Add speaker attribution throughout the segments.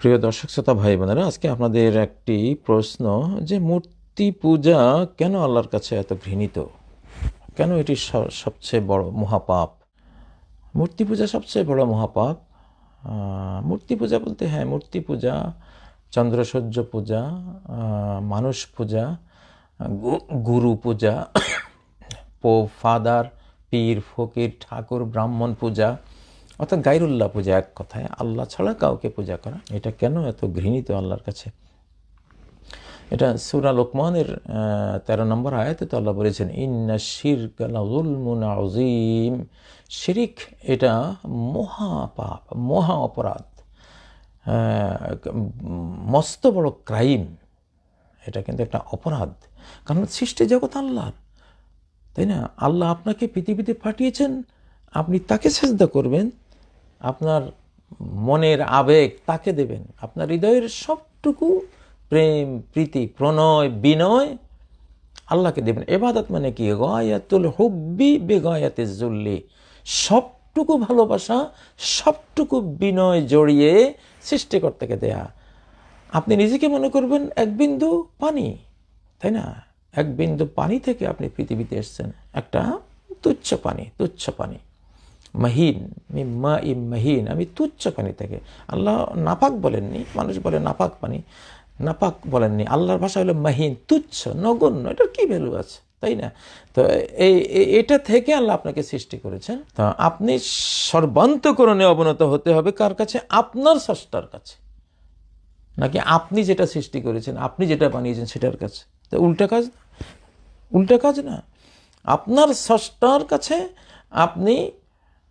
Speaker 1: প্রিয় দর্শক, শ্রোতা ভাই বোনেরা, আজকে আপনাদের একটি প্রশ্ন যে মূর্তি পূজা কেন আল্লাহর কাছে এত ঘৃণিত? কেন এটি সবচেয়ে বড় মহাপাপ? মূর্তি পূজা সবচেয়ে বড় মহাপাপ? মূর্তি পূজা বলতে হ্যাঁ মূর্তি পূজা, চন্দ্রসূর্য পূজা মানুষ পূজা গুরু পূজা, পো, ফাদার, পীর, ফকির, ঠাকুর, ব্রাহ্মণ পূজা অর্থাৎ গাইরুল্লাহ পূজা এক কথায়, আল্লাহ ছাড়া কাউকে পূজা করা, এটা কেন এত ঘৃণিত আল্লাহর কাছে? এটা সুরা লোকমানের তেরো নম্বর আয়াতে তো আল্লাহ বলেছেন, ইন্না শির আজিম শিরিক এটা মহাপাপ মহা অপরাধ মস্ত বড় ক্রাইম। এটা কিন্তু একটা অপরাধ, কারণ সৃষ্টি জগৎ আল্লাহর, তাই না? আল্লাহ আপনাকে পৃথিবীতে পাঠিয়েছেন, আপনি তাকে সেজদা করবেন আপনার মনের আবেগ তাকে দেবেন। আপনার হৃদয়ের সবটুকু প্রেম, প্রীতি, প্রণয়, বিনয় আল্লাহকে দেবেন। এবাদত মানে কি? গয়াতুল হুব্বি বেগয়াতে জুল্লি সবটুকু ভালোবাসা, সবটুকু বিনয় জড়িয়ে সৃষ্টিকর্তাকে দেয়া। আপনি নিজেকে মনে করবেন এক বিন্দু পানি, তাই না? এক বিন্দু পানি থেকে আপনি পৃথিবীতে এসেছেন। একটা তুচ্ছ পানি তুচ্ছ পানি। মাহিন মা ইম মাহিন। আমি তুচ্ছ পানি থেকে আল্লাহ নাপাক বলেননি, মানুষ বলে নাপাক পানি নাপাক বলেননি। আল্লাহর ভাষা হলো মাহিন, তুচ্ছ, নগণ্য। এটার কি ভ্যালু আছে? তাই না? তো এই এটা থেকে আল্লাহ আপনাকে সৃষ্টি করেছেন। তো আপনি সর্বান্তকরণে অবনত হতে হবে কার কাছে? আপনার স্রষ্টার কাছে। নাকি আপনি যেটা সৃষ্টি করেছেন, আপনি যেটা বানিয়েছেন সেটার কাছে? তো উল্টা কাজ উল্টা কাজ না। আপনার স্রষ্টার কাছে আপনি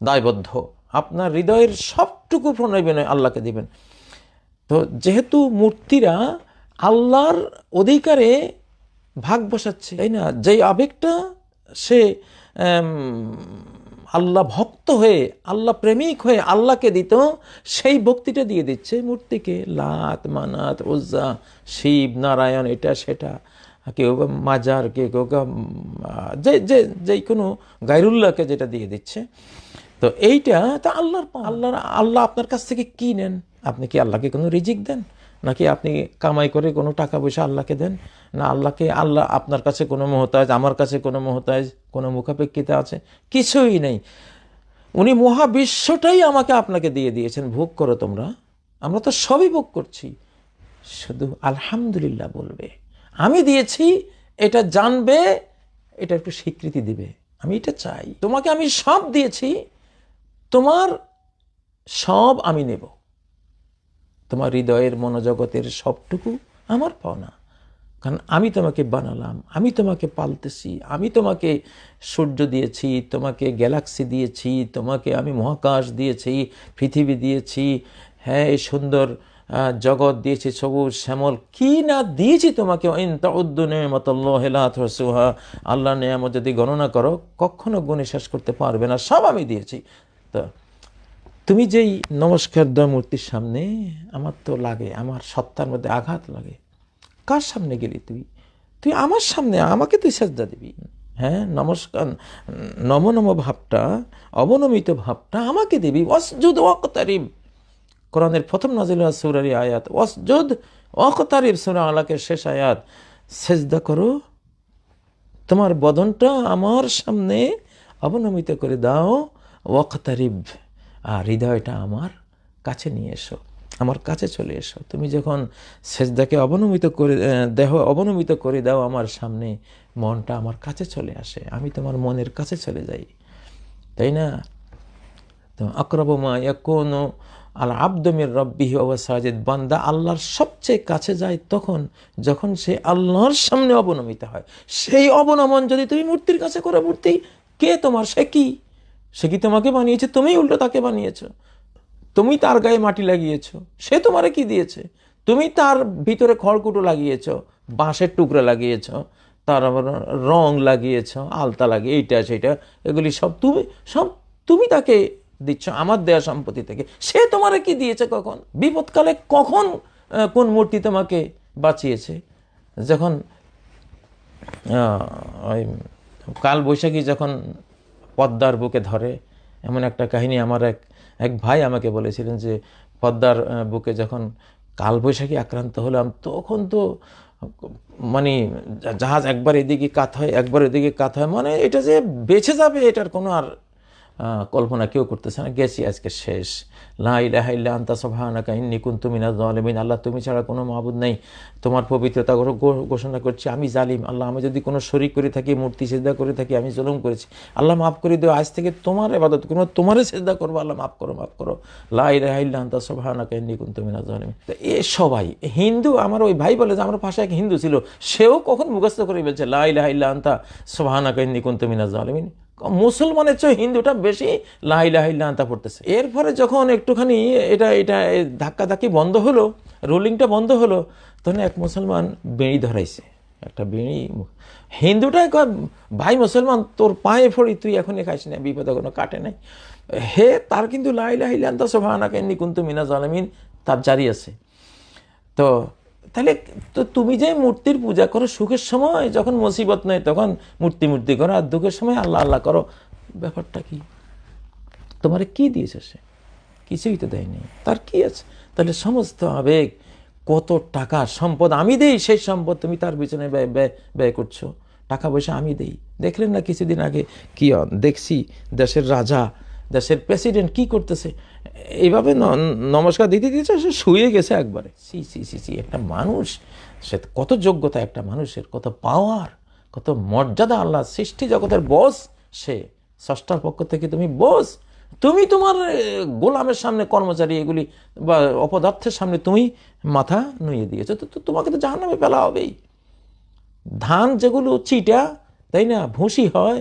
Speaker 1: দায়বদ্ধ। আপনার হৃদয়ের সবটুকু প্রণয় বিনয় আল্লাহকে দিবেন। তো যেহেতু মূর্তিরা আল্লাহর অধিকারে ভাগ বসাচ্ছে, তাই না? যেই আবেগটা সে আল্লাহ ভক্ত হয়ে, আল্লাহ প্রেমিক হয়ে আল্লাহকে দিত, সেই ভক্তিটা দিয়ে দিচ্ছে মূর্তিকে। লাত, মানাত ওজ্জা শিব, নারায়ণ, এটা, সেটা। কেউ বা মাজার, কেউ কেউ যে যে, যেই কোনো গাইরুল্লাহকে যেটা দিয়ে দিচ্ছে। তো এইটা তা আল্লাহর আল্লাহর, আল্লাহ আপনার কাছ থেকে কি নেন? আপনি কি আল্লাহকে কোনো রিজিক দেন? নাকি আপনি কামাই করে কোনো টাকা পয়সা আল্লাহকে দেন? না, আল্লাহকে, আল্লাহ আপনার কাছে কোনো মহতাজ, আমার কাছে কোনো মহতাজ, কোনো মুখাপেক্ষিতা আছে? কিছুই নেই। উনি মহাবিশ্বটাই আমাকে আপনাকে দিয়ে দিয়েছেন। ভোগ করো তোমরা। আমরা তো সবই ভোগ করছি। শুধু আলহামদুলিল্লাহ বলবে। আমি দিয়েছি, এটা জানবে, এটা একটু স্বীকৃতি দিবে। আমি এটা চাই। তোমাকে আমি সব দিয়েছি তোমার সব আমি নেব। তোমার হৃদয়ের মনোজগতের সবটুকু আমার পাওনা। কারণ আমি তোমাকে বানালাম, আমি তোমাকে পালতেছি, আমি তোমাকে সূর্য দিয়েছি, তোমাকে গ্যালাক্সি দিয়েছি, তোমাকে আমি মহাকাশ দিয়েছি, পৃথিবী দিয়েছি। হ্যাঁ এই সুন্দর জগৎ দিয়েছি, সবুজ, শ্যামল। কি না দিয়েছি তোমাকে? আল্লাহ নিয়ামত যদি গণনা করো, কখনো গুণে শেষ করতে পারবে না। সব আমি দিয়েছি। তো তুমি যেই নমস্কার দয় মূর্তির সামনে, আমার তো লাগে, আমার সত্তার মধ্যে আঘাত লাগে। কার সামনে গেলি তুই? তুই আমার সামনে, আমাকে তুই সাজদা দিবি। হ্যাঁ নমস্কার নম নম ভাবটা, অবনমিত ভাবটা আমাকে দিবি। অসজুদ ওয়াকতারিব। কোরআনের প্রথম নাজিল সুরারি আয়াত। ওয়াসজুদ ওয়াকতারিব, সুরা আলাকের শেষ আয়াত। সেজদা করো, তোমার বদনটা আমার সামনে অবনমিত করে দাও। ওয়াকতারিব আর হৃদয়টা আমার কাছে নিয়ে এসো, আমার কাছে চলে এসো। তুমি যখন সেজদাকে অবনমিত করে দেহ অবনমিত করে দাও, আমার সামনে মনটা আমার কাছে চলে আসে, আমি তোমার মনের কাছে চলে যাই। তাই না? তো আকরবমা ইয়াকুনু আল আব্দমির রব্বিহি ওয়া সাজিদ, বান্দা আল্লাহর সবচেয়ে কাছে যায় তখন, যখন সে আল্লাহর সামনে অবনমিত হয়। সেই অবনমন যদি তুমি মূর্তির কাছে করে, মূর্তি কে তোমার? সে কি? সে কি তোমাকে বানিয়েছে? তুমি উল্টো তাকে বানিয়েছ। তুমি তার গায়ে মাটি লাগিয়েছ। সে তোমারে কি দিয়েছে? তুমি তার ভিতরে খড়কুটো লাগিয়েছো, বাঁশের টুকরা লাগিয়েছ, তার আবার রং লাগিয়েছো, আলতা লাগিয়ে, এইটা সেটা এগুলি সব তুমি সব তুমি তাকে দিচ্ছ, আমার দেয়া সম্পত্তি থেকে। সে তোমারে কি দিয়েছে কখন? বিপদকালে কখন কোন মূর্তি তোমাকে বাঁচিয়েছে? যখন কাল বৈশাখী যখন পদ্মার বুকে ধরে। এমন একটা কাহিনী আমার এক এক ভাই আমাকে বলেছিলেন যে, পদ্মার বুকে যখন কালবৈশাখী আক্রান্ত হলাম, তখন তো মানে জাহাজ একবার এদিকে কাত হয়, একবার এদিকে কাত হয় মানে এটা যে বেঁচে যাবে, এটার কোনো আর কল্পনা কেউ করতেছে না, গেছি আজকে শেষ। লা ইলাহা ইল্লা আনতা সুবহানাকা, ইন্নী কুনতু মিনাজ জালিমিন আল্লাহ, তুমি ছাড়া কোনো মাবুদ নেই। তোমার পবিত্রতা ঘোষণা করছি, আমি জালিম। আল্লাহ, আমি যদি কোনো শরিক করে থাকি, মূর্তি সেজদা করে থাকি, আমি জুলুম করেছি। আল্লাহ, মাফ করে দিও। আজ থেকে তোমার ইবাদত করব তোমারে সেজদা করব। আল্লাহ, মাফ করো মাফ করো। লা ইলাহা ইল্লা আনতা সুবহানাকা, ইন্নী কুনতু মিনাজ জালিমিন তো এ সবাই, হিন্দু, আমার ওই ভাই বলে যে, আমার পাশে এক হিন্দু ছিল, সেও কখন মুখস্থ করে বলছে লা ইলাহা ইল্লা আনতা সুবহানাকা, ইন্নী কুনতু মিনাজ জালিমিন মুসলমানের চেয়ে হিন্দুটা বেশি লাহিলাহিল্লা আনতা পড়তেছে। এরপরে যখন একটুখানি এটা এটা ধাক্কা ধাক্কি বন্ধ হলো, রোলিংটা বন্ধ হলো, তখন এক মুসলমান বেঁড়ি ধরাইছে। একটা বেঁড়ি, হিন্দুটা ভাই মুসলমান, তোর পায়ে পড়ি, তুই এখনই খাইস না, বিপদে কোনো কাটে নাই। হে, তার কিন্তু লাহি লাইলাহিল্লা আনতা সোভানা কেন্দি কুন্তু মিনা জালামিন, তার জারি আছে। তো তাহলে তো তুমি যে মূর্তির পূজা করো, সুখের সময় যখন মুসিবত নেই, তখন মূর্তি মূর্তি করো, আর দুঃখের সময় আল্লাহ আল্লাহ করো। ব্যাপারটা কি? তোমারে কি দিয়েছে সে? কিছুই তো দেয়নি। তার কি আছে? তাহলে সমস্ত আবেগ, কত টাকা সম্পদ আমি দেই, সেই সম্পদ তুমি তার পিছনে ব্যয় ব্যয় ব্যয় করছ। টাকা পয়সা আমি দেই। দেখলেন না কিছুদিন আগে কি দেখছি দেশের রাজা দেশের প্রেসিডেন্ট কি করতেছে? এইভাবে নমস্কার দিতে দিতে সে শুয়ে গেছে একবারে। সি সি সি সি, একটা মানুষ, সে কত যোগ্যতা একটা মানুষের, কত পাওয়ার কত মর্যাদা আল্লাহ সৃষ্টি জগতের বস সে। ষষ্ঠার পক্ষ থেকে তুমি বস তুমি তোমার গোলামের সামনে কর্মচারী এগুলি বা অপদার্থের সামনে তুমি মাথা নুয়ে দিয়েছ। তো তোমাকে তো জাহান্নামে ফেলা হবেই। ধান যেগুলো চিটা, তাই না? ভুসি হয়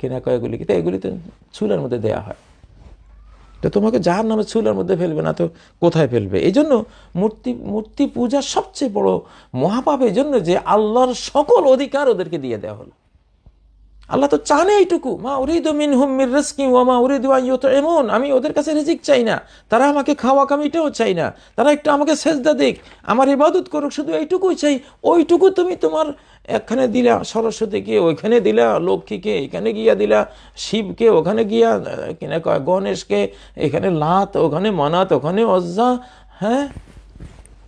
Speaker 1: কিনা কয়েকগুলি। তো এগুলি তো চুলের মধ্যে দেয়া হয়। তো তোমাকে যার নামে চুলের মধ্যে ফেলবে না তো কোথায় ফেলবে? এই জন্য মূর্তি মূর্তি পূজা সবচেয়ে বড় মহাপাপ এই জন্য যে আল্লাহর সকল অধিকার ওদেরকে দিয়ে দেওয়া হলো। আল্লাহ তো চানে এইটুকু। মা উরিদু মিন হুম্মির রিজকি ওয়া মা উরিদু আন ইউতইমুন। আমি ওদের কাছে রিজিক চাই না। তারা আমাকে খাওয়া কামিটাও চাই না। তারা একটু আমাকে সেজদা দিক, আমার ইবাদত করুক, শুধু এইটুকুই চাই। ওইটুকু তুমি তোমার এখানে দিলা, সরস্বতীকে ওইখানে দিলা, লক্ষ্মীকে এখানে গিয়া দিলা, শিবকে ওখানে গিয়া কিনা কয় গণেশকে, এখানে লাত, ওখানে মানাত, ওখানে অজ্জা হ্যাঁ?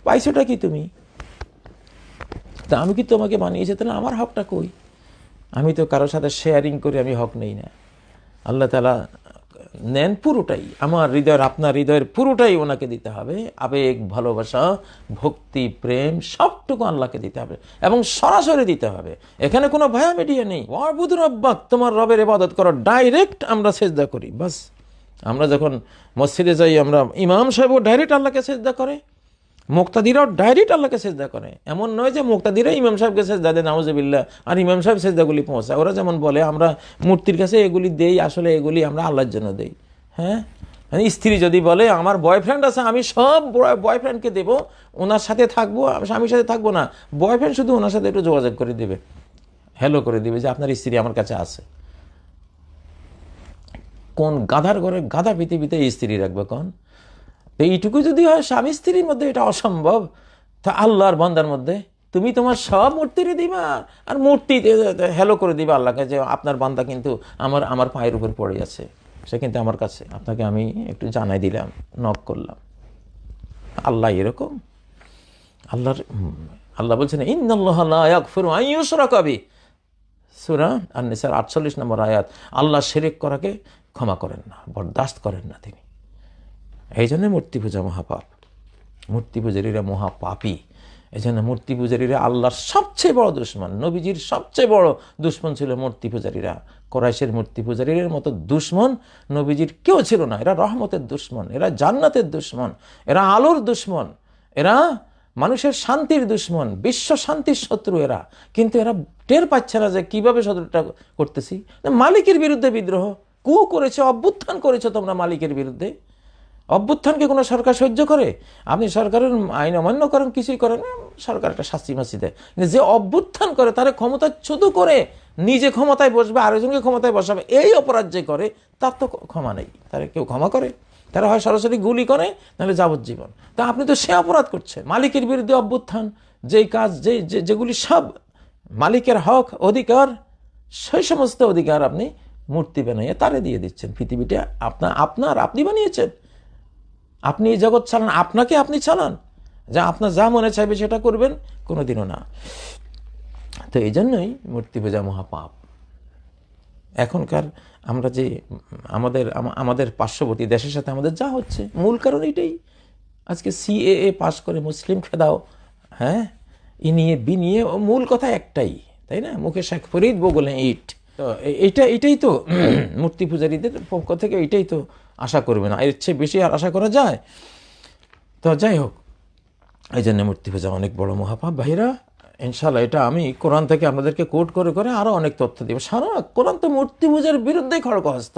Speaker 1: পাইছোটা কি তুমি? তা আমি কি তোমাকে বানিয়েছি? তাহলে আমার হকটা কই? আমি তো কারোর সাথে শেয়ারিং করে, আমি হক নেই না। আল্লাহ তালা নেন পুরোটাই। আমার হৃদয়ের, আপনার হৃদয়ের পুরোটাই ওনাকে দিতে হবে। আবেগ, ভালোবাসা, ভক্তি, প্রেম, সবটুকু আল্লাহকে দিতে হবে এবং সরাসরি দিতে হবে। এখানে কোনো ভয়া মিডিয়া নেই। ওয়াবুদ রব্বাক, তোমার রবের ইবাদত করো ডাইরেক্ট আমরা সেজদা করি, বাস। আমরা যখন মসজিদে যাই, আমরা ইমাম সাহেবও ডাইরেক্ট আল্লাহকে সেজদা করে। মুক্তাদিরাও ডাইরেক্ট আল্লাহকে সেজদা করে। এমন নয় যে মুক্তাদিরা ইমাম সাহেবকে সেজদা দেয় নাউজবিল্লা আর ইমাম সাহেব সেজদাগুলি পৌঁছায়। ওরা যেমন বলে, আমরা মূর্তির কাছে এগুলি দেই, আসলে এগুলি আমরা আল্লাহর জন্য দেই। হ্যাঁ? মানে স্ত্রী যদি বলে, আমার বয়ফ্রেন্ড আছে, আমি সব বয়ফ্রেন্ডকে দেবো, ওনার সাথে থাকব স্বামীর সাথে থাকব না। বয়ফ্রেন্ড শুধু ওনার সাথে একটু যোগাযোগ করে দেবে। হ্যালো করে দিবে যে, আপনার স্ত্রী আমার কাছে আছে। কোন গাধার ঘরে গাধা পৃথিবীতে স্ত্রী রাখবে কোন? তো এইটুকু যদি হয়, স্বামী স্ত্রীর মধ্যে এটা অসম্ভব। তা আল্লাহর বান্দার মধ্যে তুমি তোমার সব মূর্তিরই দিবা আর মূর্তি হ্যালো করে দিবা আল্লাহকে যে আপনার বান্দা কিন্তু আমার আমার পায়ের উপর পড়ে আছে। সে কিন্তু আমার কাছে। আপনাকে আমি একটু জানাই দিলাম নক করলাম। আল্লাহ এরকম? আল্লাহর আল্লাহ বলছেন ইন্দাল্লাহ কবি সুরা আর নিসার আটচল্লিশ নম্বর আয়াত। আল্লাহ শিরিক করাকে ক্ষমা করেন না, বরদাস্ত করেন না তিনি। এই জন্য মূর্তি পূজা মহাপাপ। মূর্তি পূজারীরা মহাপাপী। এই জন্য মূর্তি পূজারীরা আল্লাহর সবচেয়ে বড় দুশ্মন, নবীজির সবচেয়ে বড় দুশ্মন ছিল মূর্তি পূজারীরা। কোরাইশের মূর্তি পূজারীর মতো দুশ্মন নবীজির কেউ ছিল না। এরা রহমতের দুশ্মন, এরা জান্নাতের দুশ্মন, এরা আলোর দুশ্মন, এরা মানুষের শান্তির দুশ্মন, বিশ্ব শান্তির শত্রু এরা। কিন্তু এরা টের পাচ্ছে না যে কীভাবে শত্রুটা করতেছি। মালিকের বিরুদ্ধে বিদ্রোহ। কু করেছে, অভ্যুত্থান করেছে তোমরা মালিকের বিরুদ্ধে। অভ্যুত্থানকে কোনো সরকার সহ্য করে? আপনি সরকারের আইন অমান্য করেন, কিছুই করেন সরকার একটা শাস্তি মাসি দেয়। যে অভ্যুত্থান করে, তারা ক্ষমতাচ্যুত করে, নিজে ক্ষমতায় বসবে, আরেকজনকে ক্ষমতায় বসাবে, এই অপরাধ যে করে, তার তো ক্ষমা নেই। তারা কেউ ক্ষমা করে? তারা হয় সরাসরি গুলি করে, নাহলে যাবজ্জীবন। তা আপনি তো সে অপরাধ করছেন। মালিকের বিরুদ্ধে অভ্যুত্থান, যেই কাজ যে, যেগুলি সব মালিকের হক, অধিকার, সেই সমস্ত অধিকার আপনি মূর্তি বানাইয়ে তারে দিয়ে দিচ্ছেন। পৃথিবীটা আপনার আপনার, আপনি বানিয়েছেন। আপনি এই জগৎ চালান, আপনাকে আপনি চালান। যা আপনার যা মনে চাইবে সেটা করবেন, কোনোদিনও না। তো এই জন্যই মূর্তি পূজা মহাপাপ। এখনকার আমরা যে, আমাদের আমাদের পার্শ্ববর্তী দেশের সাথে আমাদের যা হচ্ছে, মূল কারণ এটাই আজকে সিএএ পাস করে মুসলিম খেদাও হ্যাঁ? ই নিয়ে, বি নিয়ে মূল কথা একটাই, তাই না? মুখে শেখ ফরিদ বগলে ইট। তো এইটা এটাই তো মূর্তি পূজারীদের পক্ষ থেকে এটাই তো আশা করবে না। এর চেয়ে বেশি আর আশা করা যায়? তো যাই হোক এই জন্য মূর্তি পূজা অনেক বড় মহাপাপ। ভাইরা ইনশাল্লাহ এটা আমি কোরআন থেকে আপনাদেরকে কোট করে করে আরও অনেক তথ্য দিব। সারা কোরআন তো মূর্তি পূজার বিরুদ্ধে খড়গহস্ত।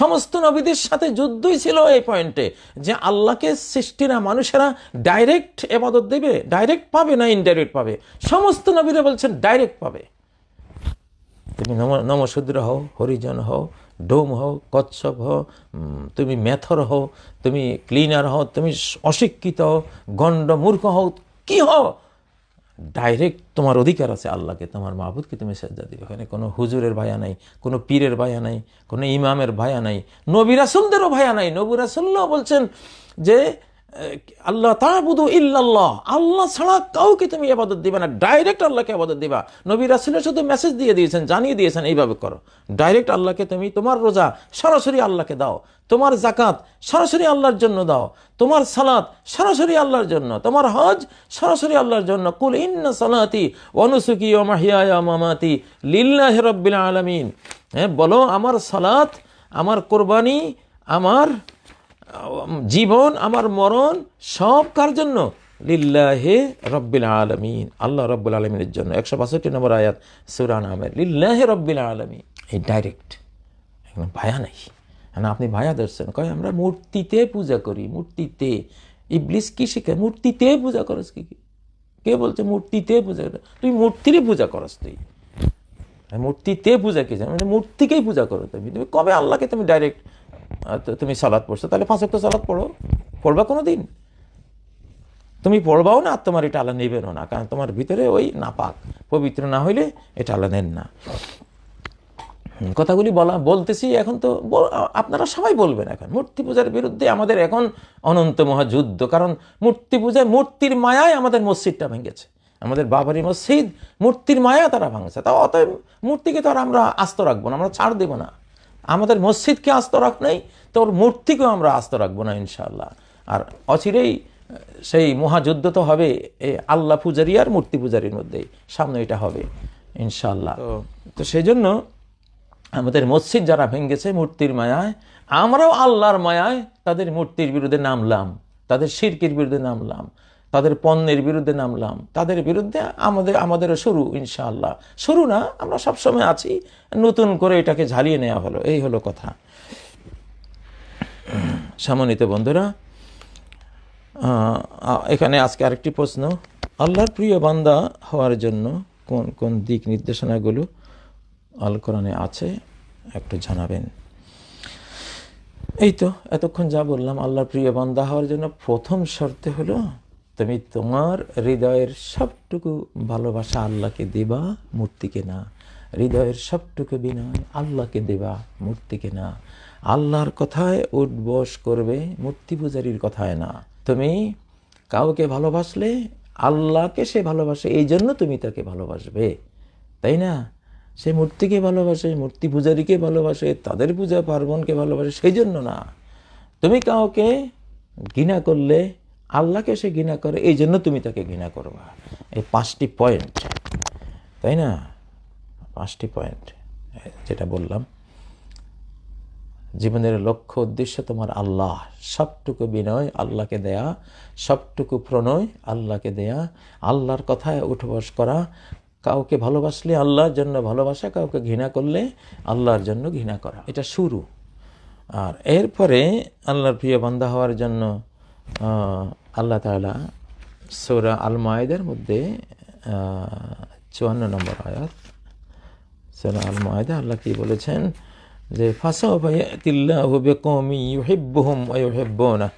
Speaker 1: সমস্ত নবীদের সাথে যুদ্ধই ছিল এই পয়েন্টে যে আল্লাহকে সৃষ্টিরা, মানুষেরা ডাইরেক্ট এবাদত দেবে ডাইরেক্ট পাবে না ইনডাইরেক্ট পাবে? সমস্ত নবীরা বলছেন ডাইরেক্ট পাবে। তুমি নম নমশূদ্র হও, হরিজন হও, ডোম হও, কচ্ছপ হও তুমি মেথর হও, তুমি ক্লিনার হও, তুমি অশিক্ষিত হও, গণ্ড মূর্খ হও, কি হও? ডাইরেক্ট তোমার অধিকার আছে আল্লাহকে, তোমার মাহবুদকে তুমি সেজদা দিবে। এখানে কোনো হুজুরের ভায়া নাই, কোনো পীরের ভায়া নাই, কোনো ইমামের ভায়া নাই, নবী রাসুলদেরও ভায়া নাই। নবী রাসুল্লাহ বলছেন যে আল্লাহ তাবুদু ইল্লাল্লাহ। আল্লাহ ছাড়া কাউকে তুমি আবাদত দিবে না। ডাইরেক্ট আল্লাহকে আবাদত দিবা। নবী রাসুলের শুধু মেসেজ দিয়ে দিয়েছেন, জানিয়ে দিয়েছেন এইভাবে করো। ডাইরেক্ট আল্লাহকে তুমি তোমার রোজা সরাসরি আল্লাহকে দাও। তোমার জাকাত সরাসরি আল্লাহর জন্য দাও। তোমার সালাত সরাসরি আল্লাহর জন্য। তোমার হজ সরাসরি আল্লাহর জন্য। কুল ইন্না সালাতি অনুসুকি ও মাহিয়া মামাতি লিল্লাহ রব্বিল আলামিন। হ্যাঁ বলো আমার সালাত, আমার কোরবানি, আমার জীবন, আমার মরণ, সব কার জন্য? লিল্লাহে রব্বিল আলমিন। আল্লাহ রব্বুল আলমিনের জন্য। একশো বাষট্টি নম্বর আয়াত সুরান আহমেদ লিল্লাহে রব্বিল আলমিন। এই ডাইরেক্ট এখন ভায়া নাই। না আপনি ভায়া ধরছেন। কয়, আমরা মূর্তিতে পূজা করি, মূর্তিতে। ইবলিস কি শিখে? মূর্তিতে পূজা করস কি কি? বলছে মূর্তিতে পূজা করে? তুই মূর্তিরই পূজা করস তুই। মূর্তিতে পূজা কি? মানে মূর্তিকেই পূজা করো তুমি। তুমি কবে আল্লাহকে তুমি ডাইরেক্ট তুমি সালাদ পড়ছো, তাহলে পাঁচ তো সালাদ পড়ো। পড়বা কোনো দিন তুমি পড়বাও না, আর তোমার এটা আল্লাহ নেবেনও না, কারণ তোমার ভিতরে ওই নাপাক। পবিত্র না হইলে এটা আল্লাহ নেন না। কথাগুলি বলা, বলতেছি, এখন তো আপনারা সবাই বলবেন এখন। মূর্তি পূজার বিরুদ্ধে আমাদের এখন অনন্ত মহাযুদ্ধ, কারণ মূর্তি পূজায় মূর্তির মায়ায় আমাদের মসজিদটা ভেঙেছে। আমাদের বাবারি মসজিদ, মূর্তির মায়া তারা ভাঙছে। তা অতএব মূর্তিকে তো আর আমরা আস্ত রাখব না, আমরা ছাড় দেবো না। আমাদের মসজিদকে আস্ত রাখ নেই তোর মূর্তিকেও আমরা আস্ত রাখব না ইনশাআল্লাহ। আর অচিরেই সেই মহাযুদ্ধ তো হবে এই আল্লাহ পূজারি আর মূর্তি পূজারির মধ্যেই। সামনে এটা হবে ইনশাল্লাহ তো- তো সেই জন্য আমাদের মসজিদ যারা ভেঙ্গেছে মূর্তির মায়ায় আমরাও আল্লাহর মায়ায় তাদের মূর্তির বিরুদ্ধে নামলাম তাদের শিরকের বিরুদ্ধে নামলাম। তাদের পণ্যের বিরুদ্ধে নামলাম। তাদের বিরুদ্ধে আমাদের, আমাদেরও শুরু, ইনশাআল্লাহ। শুরু না, আমরা সবসময় আছি। নতুন করে এটাকে ঝালিয়ে নেওয়া হলো। এই হলো কথা। সম্মানিত বন্ধুরা এখানে আজকে আরেকটি প্রশ্ন। আল্লাহর প্রিয় বান্দা হওয়ার জন্য কোন কোন দিক নির্দেশনাগুলো আল কোরআনে আছে? একটু জানাবেন। এই তো, এতক্ষণ যা বললাম, আল্লাহর প্রিয় বান্দা হওয়ার জন্য প্রথম শর্তে হলো তুমি তোমার হৃদয়ের সবটুকু ভালোবাসা আল্লাহকে দেবা, মূর্তিকে না। হৃদয়ের সবটুকু বিনয় আল্লাহকে দেবা, মূর্তিকে না। আল্লাহর কথায় উঠবস করবে মূর্তি পূজারীর কথায় না। তুমি কাউকে ভালোবাসলে আল্লাহকে সে ভালোবাসে, এই জন্য তুমি তাকে ভালোবাসবে। তাই না? সে মূর্তিকে ভালোবাসে, মূর্তি পূজারীকে ভালোবাসে, তাদের পূজা পার্বণকে ভালোবাসে, সেই জন্য না। তুমি কাউকে ঘৃণা করলে আল্লাহকে সে ঘৃণা করে, এই জন্য তুমি তাকে ঘৃণা করবা। এই পাঁচটি পয়েন্ট তাই না? পাঁচটি পয়েন্ট যেটা বললাম। জীবনের লক্ষ্য, উদ্দেশ্য তোমার আল্লাহ। সবটুকু বিনয় আল্লাহকে দেয়া, সবটুকু প্রণয় আল্লাহকে দেয়া। আল্লাহর কথায় উঠবস করা। কাউকে ভালোবাসলে আল্লাহর জন্য ভালোবাসা, কাউকে ঘৃণা করলে আল্লাহর জন্য ঘৃণা করা। এটা শুরু। আর এরপরে আল্লাহর প্রিয় বান্দা হওয়ার জন্য আল্লাহ তাআলা সৌরা আল মায়েদের মধ্যে চুয়ান্ন নম্বর আয়াত, সুরা আল মায়দা আল্লাহ কি বলেছেন? যে ইউহিব্বুহুম ওয়া ইউহিব্বুনা।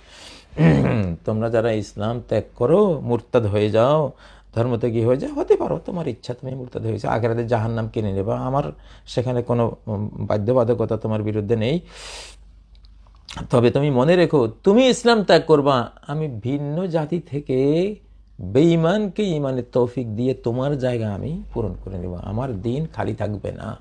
Speaker 1: তোমরা যারা ইসলাম ত্যাগ করো, মুরতাদ হয়ে যাও ধর্ম ধর্মত্যাগী হয়ে যাও, হতে পারো, তোমার ইচ্ছা তুমি মুরতাদ হয়েছে। আখেরাতে জাহান্নাম কিনে নেবা। আমার সেখানে কোনো বাধ্যবাধকতা তোমার বিরুদ্ধে নেই। তবে তুমি মনে রেখো, তুমি ইসলাম ত্যাগ করবা। আমি ভিন্ন জাতি থেকে বেঈমানকে ইমানের তৌফিক দিয়ে তোমার জায়গা আমি পূরণ করে নেব। আমার দিন খালি থাকবে না।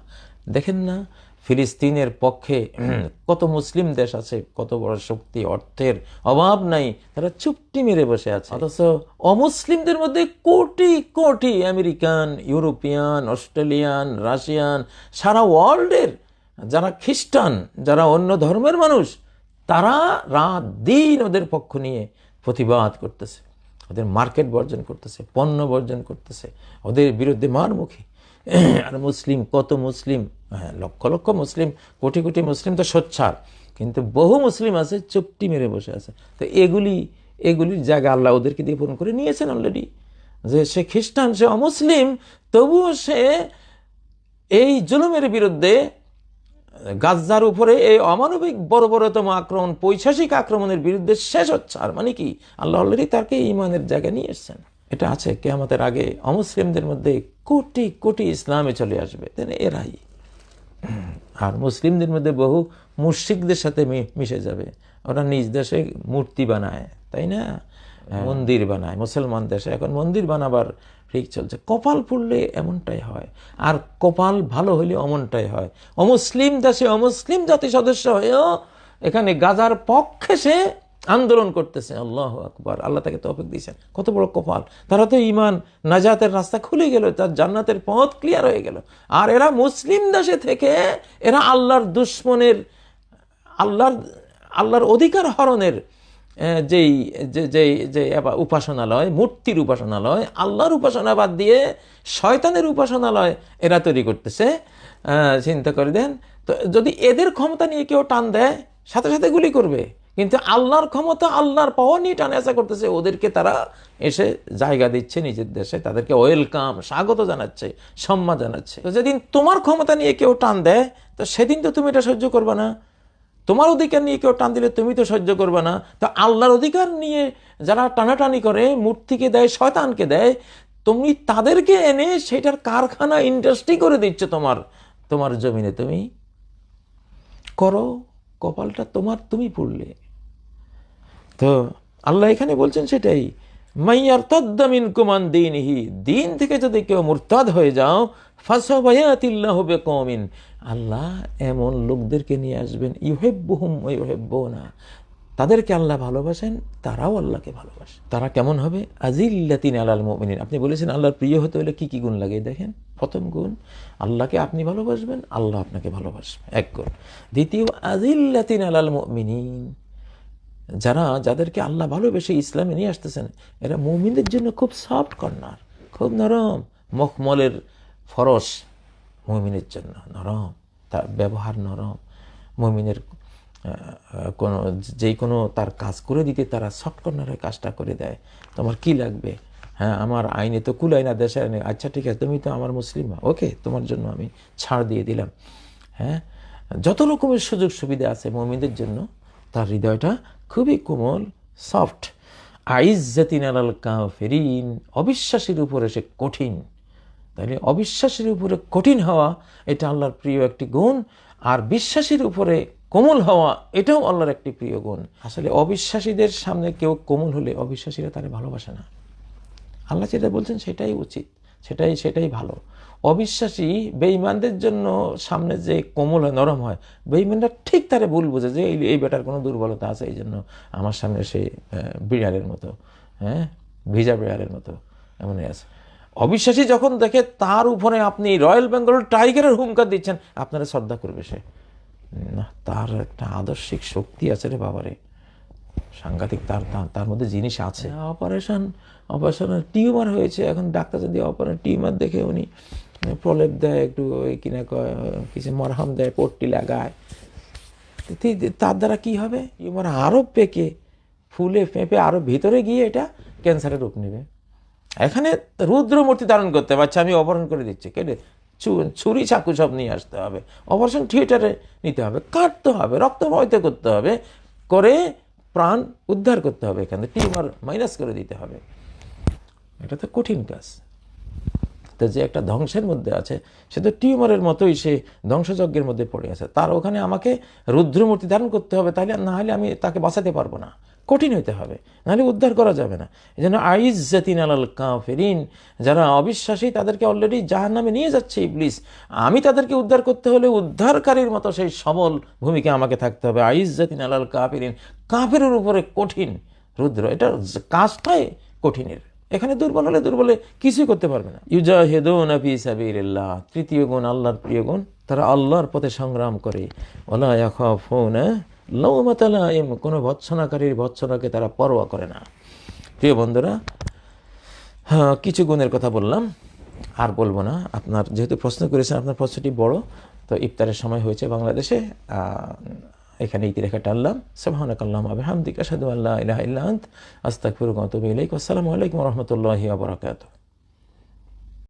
Speaker 1: দেখেন না, ফিলিস্তিনের পক্ষে কত মুসলিম দেশ আছে, কত বড় শক্তি, অর্থের অভাব নাই, তারা চুপটি মেরে বসে আছে। অথচ অমুসলিমদের মধ্যে কোটি কোটি আমেরিকান, ইউরোপিয়ান, অস্ট্রেলিয়ান, রাশিয়ান, সারা ওয়ার্ল্ডের যারা খ্রিস্টান, যারা অন্য ধর্মের মানুষ তারা রাত দিন ওদের পক্ষ নিয়ে প্রতিবাদ করতেছে। ওদের মার্কেট বর্জন করতেছে, পণ্য বর্জন করতেছে, ওদের বিরুদ্ধে মারমুখী। আর মুসলিম, কত মুসলিম? হ্যাঁ লক্ষ লক্ষ মুসলিম, কোটি কোটি মুসলিম তো সোচ্চার। কিন্তু বহু মুসলিম আছে, চুপটি মেরে বসে আছে। তো এগুলি, এগুলির জায়গা আল্লাহ ওদেরকে দিয়ে পূরণ করে নিয়েছেন অলরেডি যে সে খ্রিস্টান, সে অমুসলিম, তবুও সে এই জুলুমের বিরুদ্ধে গাজার উপরে এই অমানবিক বড় বড়তম আক্রমণ পৈশাসিক আক্রমণের বিরুদ্ধে শেষ হচ্ছে। আর মানে কি? আল্লাহ অলরেডি তাকে ইমানের জায়গায় নিয়ে এসছেন। এটা আছে কেয়ামতের আগে অমুসলিমদের মধ্যে কোটি কোটি ইসলামে চলে আসবে। এরাই। আর মুসলিমদের মধ্যে বহু মুশিকদের সাথে মিশে যাবে। ওরা নিজ দেশে মূর্তি বানায়, তাই না? মন্দির বানায়, মুসলমান দেশে। এখন মন্দির বানাবার ঠিক চলছে। কপাল পুড়লে এমনটাই হয়। আর কপাল ভালো হলে অমনটাই হয়। অমুসলিম দেশে অমুসলিম জাতি সদস্য হয়েও এখানে গাজার পক্ষে সে আন্দোলন করতেছে। আল্লাহ আকবার। আল্লাহ তাকে তৌফিক দিয়েছেন। কত বড় কপাল। তারা তো ইমান নাজাতের রাস্তা খুলে গেল, তার জান্নাতের পথ ক্লিয়ার হয়ে গেল। আর এরা মুসলিম দেশে থেকে এরা আল্লাহর দুশ্মনের, আল্লাহর আল্লাহর অধিকার হরণের যেই, যে যেই, যে উপাসনালয়, মূর্তির উপাসনালয়, আল্লাহর উপাসনা বাদ দিয়ে শয়তানের উপাসনালয় এরা তৈরি করতেছে। চিন্তা করে দেন, তো যদি এদের ক্ষমতা নিয়ে কেউ টান দেয়, সাথে সাথে গুলি করবে। কিন্তু আল্লাহর ক্ষমতা, আল্লাহর পাওয়ার নিয়ে টানে আসা করতেছে, ওদেরকে তারা এসে জায়গা দিচ্ছে নিজের দেশে, তাদেরকে ওয়েলকাম, স্বাগত জানাচ্ছে, সম্মান জানাচ্ছে। যেদিন তোমার ক্ষমতা নিয়ে কেউ টান দেয়, তো সেদিন তো তুমি এটা সহ্য করবে না। তোমার অধিকার নিয়ে কেউ টান দিলে তুমি তো সহ্য করবে না। তো আল্লাহর অধিকার নিয়ে যারা টানাটানি করে, মূর্তিকে দেয়, শয়তানকে দেয়, তুমি তাদেরকে এনে সেটার কারখানা ইন্ডাস্ট্রি করে দিচ্ছ তোমার তোমার জমিনে। তুমি করো, কপালটা তোমার, তুমি পড়লে। তো আল্লাহ এখানে বলছেন সেটাই মাইয়ার তদ্দামিন কুমান দিনহি দিন থেকে যদি কেউ মুরতাদ হয়ে যাও হবে আল্লাহ এমন লোকদেরকে নিয়ে আসবেন, ইউহেব্বুহুম ইউহেব্বুনা। তাদেরকে আল্লাহ ভালোবাসেন, তারাও আল্লাহকে ভালোবাসে। তারা কেমন হবে? আজিল্লাতিন আলাল মুমিনিন। আপনি বলেছেন আল্লাহর প্রিয় হতে হলে কি কি গুণ লাগে? দেখেন, প্রথম গুণ, আল্লাহকে আপনি ভালোবাসবেন, আল্লাহ আপনাকে ভালোবাসবেন এক গুণ। দ্বিতীয় আজিল্লাতিন আলাল মুমিনিন। যারা, যাদেরকে আল্লাহ ভালোবেসে ইসলামে নিয়ে আসতেছেন, এরা মুমিনদের জন্য খুব সফট কর্নার খুব নরম, মখমলের ফরস মুমিনের জন্য, নরম তার ব্যবহার নরম। মুমিনের কোনো যেই কোনো তার কাজ করে দিতে তারা সফট কর্নারের কাজটা করে দেয়। তোমার কি লাগবে? হ্যাঁ আমার আইনে তো কুলাই না, দেশের আইনে। আচ্ছা ঠিক আছে, তুমি তো আমার মুসলিম, ওকে, তোমার জন্য আমি ছাড় দিয়ে দিলাম। হ্যাঁ যত রকমের সুযোগ সুবিধা আছে মমিনদের জন্য, তার হৃদয়টা খুবই কোমল, সফট। আইজাতিন আলাল কাফেরিন, অবিশ্বাসীর উপরে সে কঠিন। তাহলে অবিশ্বাসীর উপরে কঠিন হওয়া এটা আল্লাহর প্রিয় একটি গুণ আর বিশ্বাসীর উপরে কোমল হওয়া এটাও আল্লাহর একটি প্রিয় গুণ। আসলে অবিশ্বাসীদের সামনে কেউ কোমল হলে অবিশ্বাসীরা তারা ভালোবাসে না। আল্লাহ যেটা বলছেন সেটাই উচিত সেটাই সেটাই ভালো। অবিশ্বাসী বেঈমানদের জন্য সামনে যে কোমল হয় নরম হয় বেইমানরা ঠিক তারে ভুল বোঝে যে এই বেটার কোনো দুর্বলতা আছে এই জন্য আমার সামনে সে আহ, বিড়ালের মতো হ্যাঁ ভিজা বিড়ালের মতো এমনই আছে। অবিশ্বাসী যখন দেখে তার উপরে আপনি রয়্যাল বেঙ্গল টাইগারের হুঙ্কার দিচ্ছেন আপনারা শ্রদ্ধা করবে সে। না তার একটা আদর্শিক শক্তি আছে রে বাবারে। সাংঘাতিক তার তার- মধ্যে জিনিস আছে। অপারেশন অপারেশনের টিউমার হয়েছে। এখন ডাক্তার যদি অপারেশন টিউমার দেখে উনি প্রলেপ দেয় একটু ওই কিনা কয়, কিছু মরহাম দেয় পট্টি লাগায় তার দ্বারা কি হবে? টিউমার আরও পেকে ফুলে পেঁপে আরও ভিতরে গিয়ে এটা ক্যান্সারের রূপ নেবে। এখানে রুদ্রমূর্তি ধারণ করতে পারছে, আমি অপারেশন করে দিচ্ছি। কেটে ছুরি চাকু সব নিয়ে আসতে হবে। অপারেশন থিয়েটারে নিতে হবে, কাটতে হবে, রক্ত বইতে করতে হবে, করে প্রাণ উদ্ধার করতে হবে এখানে, টিউমার মাইনাস করে দিতে হবে। এটা তো কঠিন কাজ। তো যে একটা ধ্বংসের মধ্যে আছে, সে তো টিউমারের মতোই সে ধ্বংসযজ্ঞের মধ্যে পড়ে আছে। তার ওখানে আমাকে রুদ্রমূর্তি ধারণ করতে হবে, তাহলে না হলে আমি তাকে বাঁচাতে পারব না। কঠিন হইতে হবে। নাহলে উদ্ধার করা যাবে না। এই জন্য আইজ জাতিন আলাল কাফেরিন, যারা অবিশ্বাসী তাদেরকে অলরেডি জাহার নামে নিয়ে যাচ্ছে ইবলিস। আমি তাদেরকে উদ্ধার করতে হলে উদ্ধারকারীর মতো সেই সবল ভূমিকা আমাকে থাকতে হবে। আইজ জাতিন আলাল কাফেরিন, কাফেরের উপরে কঠিন, রুদ্র। এটা কাজটাই কঠিনের। এখানে দুর্বল হলে দুর্বলে কিছুই করতে পারবে না। ফি সাবিলিল্লাহ, তৃতীয় গুণ আল্লাহর প্রিয় গুণ, তারা আল্লাহর পথে সংগ্রাম করে। ওলা ইয়াখাফুনা লাউমাতা লাইম কোনো ভৎসনাকারীর ভৎসনাকে তারা পরোয়া করে না। প্রিয় বন্ধুরা হ্যাঁ কিছু গুণের কথা বললাম। আর বলব না, আপনার যেহেতু প্রশ্ন করেছেন, আপনার প্রশ্নটি বড়, তো ইফতারের সময় হয়েছে বাংলাদেশে। এখানে ইতিরেখা টানলাম। সাবহানাক আল্লাহুম্মা ওয়া বিহামদিকা, আশহাদু আল্লা ইলাহা ইল্লা আসসালামু আলাইকুম রাহমাতুল্লাহি বারাকাতুহু।